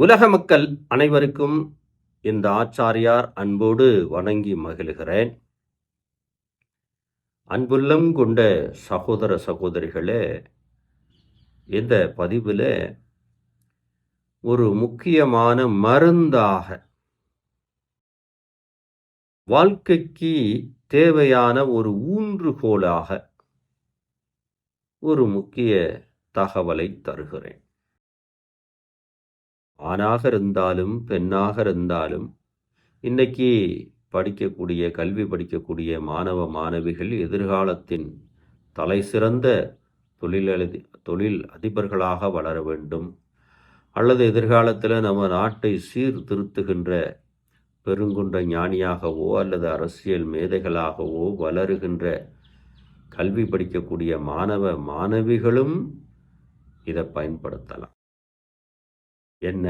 உலக மக்கள் அனைவருக்கும் இந்த ஆச்சாரியார் அன்போடு வணங்கி மகிழ்கிறேன். அன்புள்ளம் கொண்ட சகோதர சகோதரிகளே இந்த பதிவில் ஒரு முக்கியமான மருந்தாக வாழ்க்கைக்கு தேவையான ஒரு ஊன்றுகோலாக ஒரு முக்கிய தகவலை தருகிறேன். ஆணாக இருந்தாலும் பெண்ணாக இருந்தாலும் இன்னைக்கு படிக்கக்கூடிய கல்வி படிக்கக்கூடிய மாணவ மாணவிகள் எதிர்காலத்தின் தலை சிறந்த தொழிலதி தொழில் அதிபர்களாக வளர வேண்டும். அல்லது எதிர்காலத்தில் நம்ம நாட்டை சீர்திருத்துகின்ற பெருங்குன்ற ஞானியாகவோ அல்லது அரசியல் மேதைகளாகவோ வளருகின்ற கல்வி படிக்கக்கூடிய மாணவ மாணவிகளும் இதை பயன்படுத்தலாம். என்ன?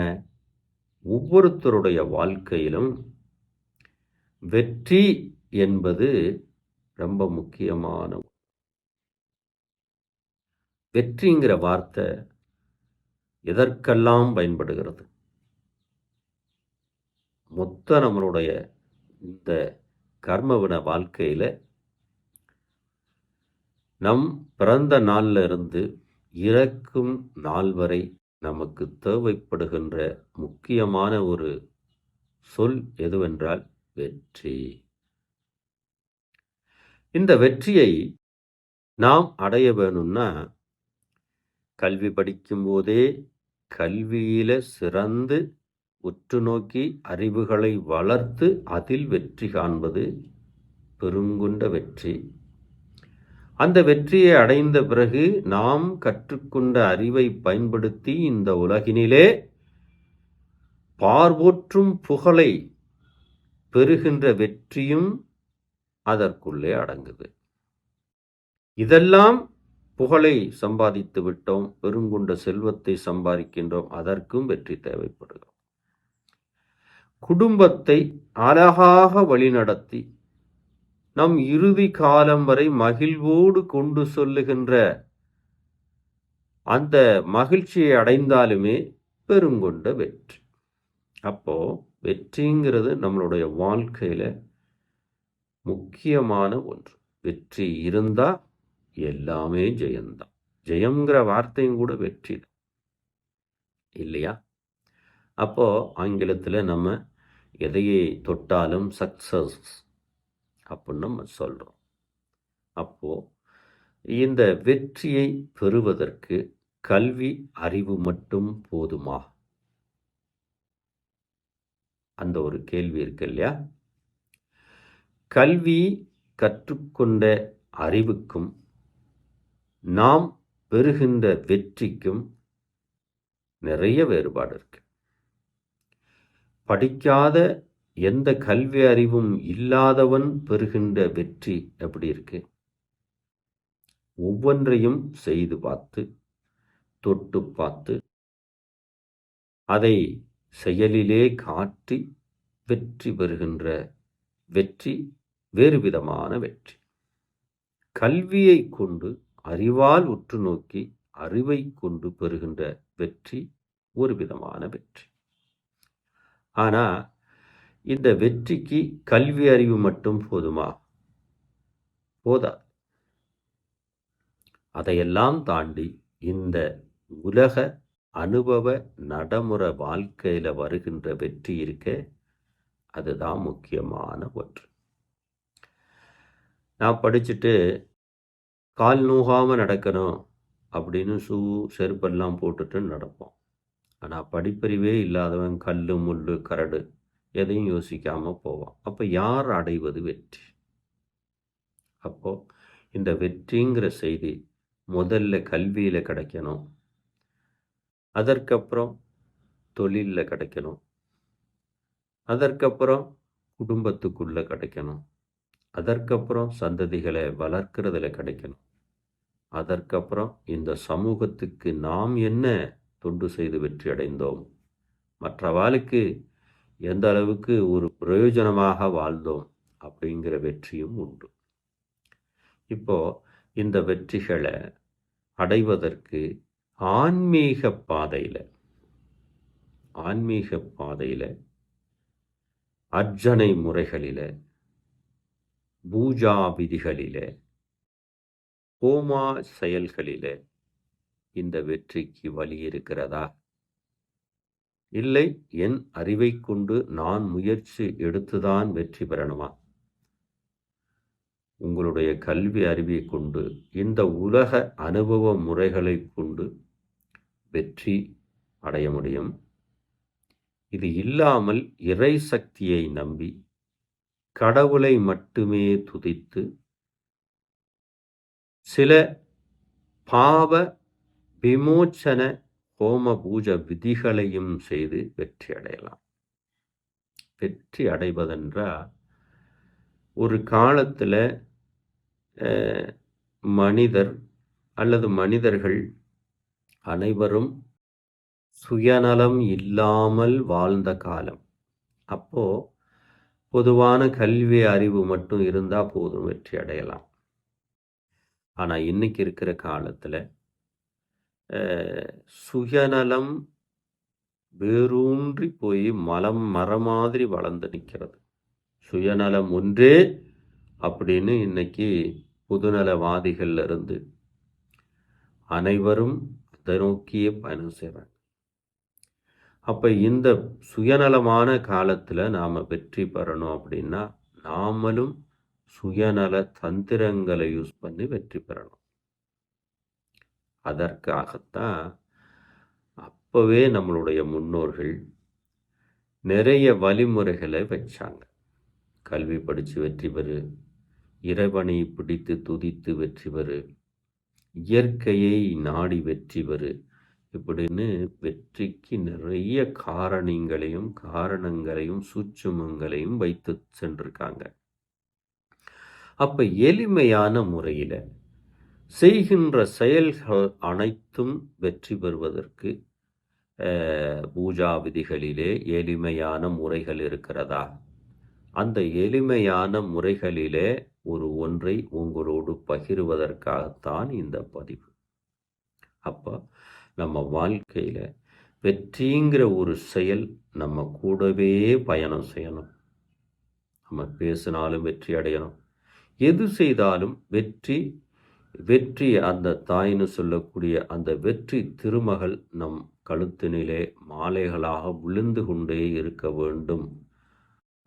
ஒவ்வொருத்தருடைய வாழ்க்கையிலும் வெற்றி என்பது ரொம்ப முக்கியமான வெற்றிங்கிற வார்த்தை எதற்கெல்லாம் பயன்படுகிறது? மொத்த நம்மளுடைய இந்த கர்மவின வாழ்க்கையில் நம் பிறந்த நாளில் இருந்து இறக்கும் நாள் வரை நமக்கு தேவைப்படுகின்ற முக்கியமான ஒரு சொல் எதுவென்றால் வெற்றி. இந்த வெற்றியை நாம் அடைய வேணும்னா கல்வி படிக்கும்போதே கல்வியில சிறந்து உற்று நோக்கி அறிவுகளை வளர்த்து அதில் வெற்றி காண்பது பெருங்குண்ட வெற்றி. அந்த வெற்றியை அடைந்த பிறகு நாம் கற்றுக்கொண்ட அறிவை பயன்படுத்தி இந்த உலகினிலே பார்வோற்றும் புகழை பெறுகின்ற வெற்றியும் அதற்குள்ளே அடங்குது. இதெல்லாம் புகழை சம்பாதித்து விட்டோம் பெருங்குண்ட செல்வத்தை சம்பாதிக்கின்றோம் அதற்கும் வெற்றி தேவைப்படுகிறோம். குடும்பத்தை அழகாக வழிநடத்தி நம் இறுதி காலம் வரை மகிழ்வோடு கொண்டு சொல்லுகின்ற அந்த மகிழ்ச்சியை அடைந்தாலுமே பெருங்கொண்ட வெற்றி. அப்போ வெற்றிங்கிறது நம்மளுடைய வாழ்க்கையில முக்கியமான ஒன்று. வெற்றி இருந்தா எல்லாமே ஜெயம்தான் ஜெயம்ங்கிற வார்த்தையும் கூட வெற்றி தான். இல்லையா? அப்போ ஆங்கிலத்தில் நம்ம எதையை தொட்டாலும் சக்சஸ் அப்படின்னு நம்ம சொல்கிறோம் அப்போது இந்த வெற்றியை பெறுவதற்கு கல்வி அறிவு மட்டும் போதுமா? அந்த ஒரு கேள்வி இருக்கு இல்லையா? கல்வி கற்றுக்கொண்ட அறிவுக்கும் நாம் பெறுகின்ற வெற்றிக்கும் நிறைய வேறுபாடு இருக்கு. படிக்காத எந்த கல்வி அறிவும் இல்லாதவன் பெறுகின்ற வெற்றி எப்படி இருக்கு. ஒவ்வொன்றையும் செய்து பார்த்து தொட்டு பார்த்து அதை செயலிலே காட்டி வெற்றி பெறுகின்ற வெற்றி வேறு விதமான வெற்றி. கல்வியை கொண்டு அறிவால் உற்று நோக்கி அறிவை கொண்டு பெறுகின்ற வெற்றி ஒரு விதமான வெற்றி. ஆனால் இந்த வெற்றிக்கு கல்வி அறிவு மட்டும் போதுமா? போதா அதையெல்லாம் தாண்டி இந்த உலக அனுபவ நடைமுறை வாழ்க்கையில் வருகின்ற வெற்றி இருக்க அதுதான் முக்கியமான ஒன்று. நான் படிச்சுட்டு கால் நூகாமல் நடக்கணும் அப்படின்னு ஷூ செருப்பெல்லாம் போட்டுட்டு நடப்போம். ஆனால் படிப்பறிவே இல்லாதவன் கல் முள் கரடு எதையும் யோசிக்காம போவான். அப்போ யார் அடைவது வெற்றி? அப்போ இந்த வெற்றிங்கிற செய்தி முதல்ல கல்வியில் கிடைக்கணும். அதற்கப்புறம் தொழிலில் கிடைக்கணும். அதற்கப்புறம் குடும்பத்துக்குள்ளே கிடைக்கணும். அதற்கப்புறம் சந்ததிகளை வளர்க்குறதில் கிடைக்கணும். அதற்கப்புறம் இந்த சமூகத்துக்கு நாம் என்ன தொண்டு செய்து வெற்றி அடைந்தோம்? மற்றவாளுக்கு எந்த அளவுக்கு ஒரு பிரயோஜனமாக வாழ்ந்தோம் அப்படிங்கிற வெற்றியும் உண்டு. இப்போ இந்த வெற்றிகளை அடைவதற்கு ஆன்மீக பாதையில் ஆன்மீக பாதையில அர்ஜனை முறைகளில பூஜா விதிகளில ஹோமா செயல்களில இந்த வெற்றிக்கு வழி இருக்கிறதா? இல்லை என் அறிவை கொண்டு நான் முயற்சி எடுத்துதான் வெற்றி பெறணுமா? உங்களுடைய கல்வி அறிவை கொண்டு இந்த உலக அனுபவ முறைகளை கொண்டு வெற்றி அடைய முடியும். இது இல்லாமல் இறை சக்தியை நம்பி கடவுளை மட்டுமே துதித்து சில பாவ விமோச்சன ஹோம பூஜ விதிகளையும் செய்து வெற்றி அடையலாம் வெற்றி அடைவதென்றால் ஒரு காலத்தில் மனிதர் அல்லது மனிதர்கள் அனைவரும் சுயநலம் இல்லாமல் வாழ்ந்த காலம். அப்போ பொதுவான கல்வி அறிவு மட்டும் இருந்தால் போதும் வெற்றி அடையலாம் ஆனால் இன்னைக்கு இருக்கிற காலத்தில் சுயநலம் வேரூன்றி போய் மலம் மரம் மாதிரி வளர்ந்து நிற்கிறது. சுயநலம் ஒன்றே அப்படின்னு இன்னைக்கு புதுநலவாதிகள் இருந்து அனைவரும் அதை நோக்கியே பயணம் செய்கிறாங்க. அப்போ இந்த சுயநலமான காலத்தில் நாம் வெற்றி பெறணும் அப்படின்னா நாமளும் சுயநல தந்திரங்களை யூஸ் பண்ணி வெற்றி பெறணும். அதற்காகத்தான் அப்போவே நம்மளுடைய முன்னோர்கள் நிறைய வழிமுறைகளை வச்சாங்க. கல்வி படித்து வெற்றி பெறு இறைவனை பிடித்து துதித்து வெற்றி பெறு இயற்கையை நாடி வெற்றி பெறு இப்படின்னு வெற்றிக்கு நிறைய காரணங்களையும் காரணங்களையும் சூட்சுமங்களையும் வைத்து சென்றிருக்காங்க. அப்போ எளிமையான முறையில் செய்கின்ற செயல்கள் அனைத்தும் வெற்றி பெறுவதற்கு பூஜா விதிகளிலே எளிமையான முறைகள் இருக்கிறதா? அந்த எளிமையான முறைகளிலே ஒரு ஒன்றை உங்களோடு பகிர்வதற்காகத்தான் இந்த பதிவு. அப்போ நம்ம வாழ்க்கையில் வெற்றிங்கிற ஒரு செயல் நம்ம கூடவே பயணம் செய்யணும். நம்ம பேசினாலும் வெற்றி அடையணும். எது செய்தாலும் வெற்றி வெற்றி அந்த தாயின்னு சொல்லக்கூடிய அந்த வெற்றி திருமகள் நம் கழுத்தினிலே மாலைகளாக விழுந்து கொண்டே இருக்க வேண்டும்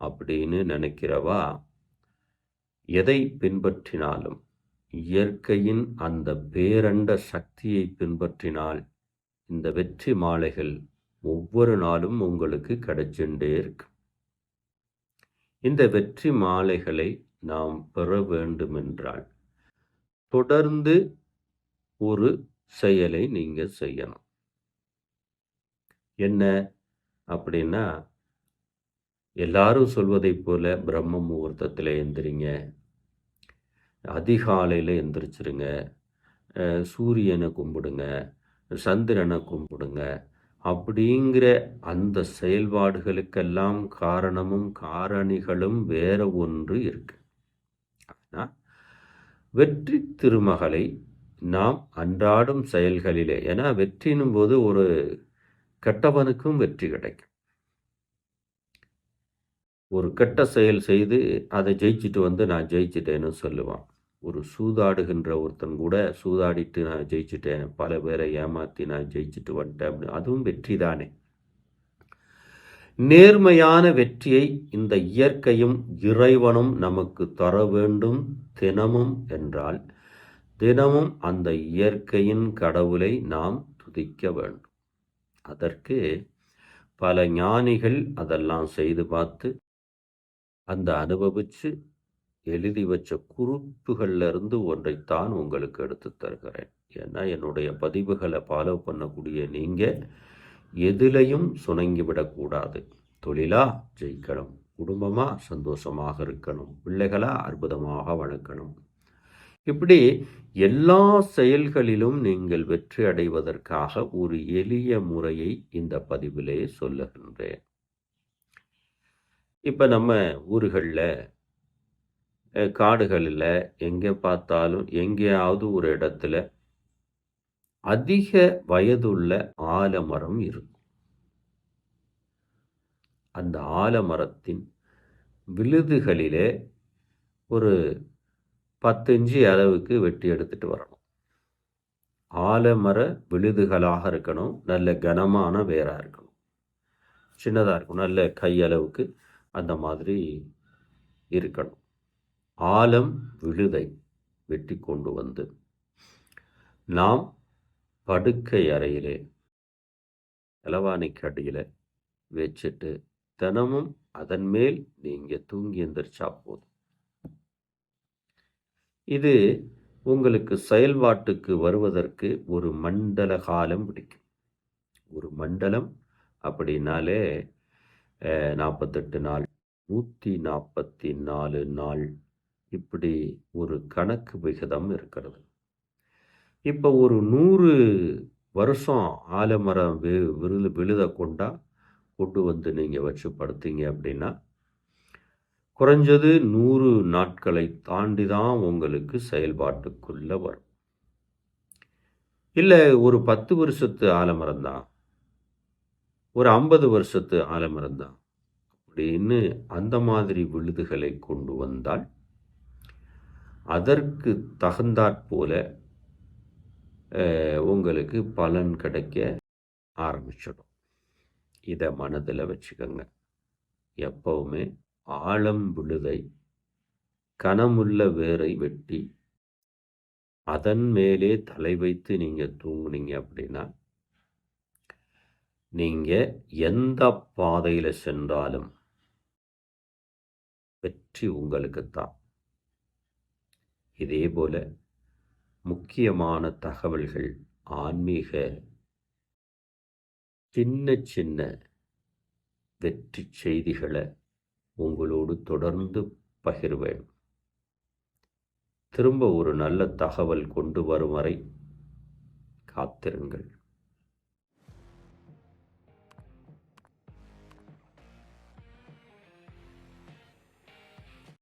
அப்படின்னு நினைக்கிறவா? எதை பின்பற்றினாலும் இயற்கையின் அந்த பேரண்ட சக்தியை பின்பற்றினால் இந்த வெற்றி மாலைகள் ஒவ்வொரு நாளும் உங்களுக்கு கிடைச்சுட்டே இருக்கு. இந்த வெற்றி மாலைகளை நாம் பெற வேண்டுமென்றால் தொடர்ந்து ஒரு செயலை நீங்கள் செய்யணும். என்ன அப்படின்னா எல்லாரும் சொல்வதைப் போல பிரம்ம முகூர்த்தத்தில் எந்திரிங்க. அதிகாலையில் எந்திரிச்சிருங்க. சூரியனை கும்பிடுங்க. சந்திரனை கும்பிடுங்க. அப்படிங்கிற அந்த செயல்பாடுகளுக்கெல்லாம் காரணமும் காரணிகளும் வேற ஒன்று இருக்கு. வெற்றி திருமகளை நாம் அன்றாடும் செயல்களிலே ஏன்னா வெற்றினும் போது ஒரு கெட்டவனுக்கும் வெற்றி கிடைக்கும். ஒரு கெட்ட செயல் செய்து அதை ஜெயிச்சுட்டு வந்து நான் ஜெயிச்சிட்டேன்னு சொல்லுவான். ஒரு சூதாடுகின்ற ஒருத்தன் கூட சூதாடிட்டு நான் ஜெயிச்சுட்டேன் பல பேரை ஏமாற்றி நான் ஜெயிச்சுட்டு வந்துட்டேன் அப்படின்னு அதுவும் வெற்றி தானே நேர்மையான வெற்றியை இந்த இயற்கையும் இறைவனும் நமக்கு தர வேண்டும் தினமும் என்றால் தினமும் அந்த இயற்கையின் கடவுளை நாம் துதிக்க வேண்டும். அதற்கு பல ஞானிகள் அதெல்லாம் செய்து பார்த்து அந்த அனுபவித்து எழுதி வச்ச குறிப்புகள்ல இருந்து ஒன்றைத்தான் உங்களுக்கு எடுத்து தருகிறேன். ஏன்னா என்னுடைய பதிவுகளை ஃபாலோ பண்ணக்கூடிய நீங்கள் எதிலையும் சுணங்கி விடக்கூடாது. தொழிலா ஜெயிக்கணும். குடும்பமா சந்தோஷமாக இருக்கணும். பிள்ளைகளா அற்புதமாக வளர்க்கணும். இப்படி எல்லா செயல்களிலும் நீங்கள் வெற்றி அடைவதற்காக ஒரு எளிய முறையை இந்த பதிவிலே சொல்லுகின்றேன். இப்போ நம்ம ஊர்களில் காடுகளில் எங்கே பார்த்தாலும் எங்கேயாவது ஒரு இடத்துல அதிக வயதுள்ள ஆலமரம் இருக்கும். அந்த ஆலமரத்தின் விழுதுகளிலே ஒரு பத்து இன்ச்சு அளவுக்கு வெட்டி எடுத்துட்டு வரணும். ஆலமர விழுதுகளாக இருக்கணும் நல்ல கனமான வேராக இருக்கணும். சின்னதாக இருக்கும் நல்ல கையளவுக்கு அந்த மாதிரி இருக்கணும். ஆலம் விழுதை வெட்டி கொண்டு வந்து நாம் படுக்கை அறையிலே இலவாணிக்கு அடியில் வச்சுட்டு தினமும் அதன் மேல் நீங்கள் தூங்கி எந்திரிச்சா போதும். இது உங்களுக்கு செயல்பாட்டுக்கு வருவதற்கு ஒரு மண்டல காலம் பிடிக்கும். ஒரு மண்டலம் அப்படின்னாலே நாற்பத்தெட்டு நாள் நூற்றி நாற்பத்தி நாலு நாள் இப்படி ஒரு கணக்கு விகிதம் இருக்கிறது. இப்போ ஒரு நூறு வருஷம் ஆலமரம் வி விருது விழுத கொண்டா கொண்டு வந்து நீங்கள் வச்சு படுத்தீங்க அப்படின்னா குறைஞ்சது நூறு நாட்களை தாண்டி தான் உங்களுக்கு செயல்பாட்டுக்குள்ளே வரும். இல்லை ஒரு பத்து வருஷத்து ஆலமரம் தான் ஒரு ஐம்பது வருஷத்து ஆலமரம் தான் அப்படின்னு அந்த மாதிரி விழுதுகளை கொண்டு வந்தால் அதற்கு தகுந்தாற்போல உங்களுக்கு பலன் கிடைக்க ஆரம்பிச்சிடும். இதை மனதில் வச்சுக்கோங்க. எப்பவுமே ஆழம் விழுதை கனமுள்ள வேரை வெட்டி அதன் மேலே தலை வைத்து நீங்கள் தூங்குனீங்க அப்படின்னா நீங்கள் எந்த பாதையில் சென்றாலும் வெற்றி உங்களுக்குத்தான். இதே போல முக்கியமான தகவல்கள் ஆன்மீக சின்ன சின்ன வெற்றி செய்திகளை உங்களோடு தொடர்ந்து பகிர்வேன். திரும்ப ஒரு நல்ல தகவல் கொண்டு வரும் வரை காத்திருங்கள்.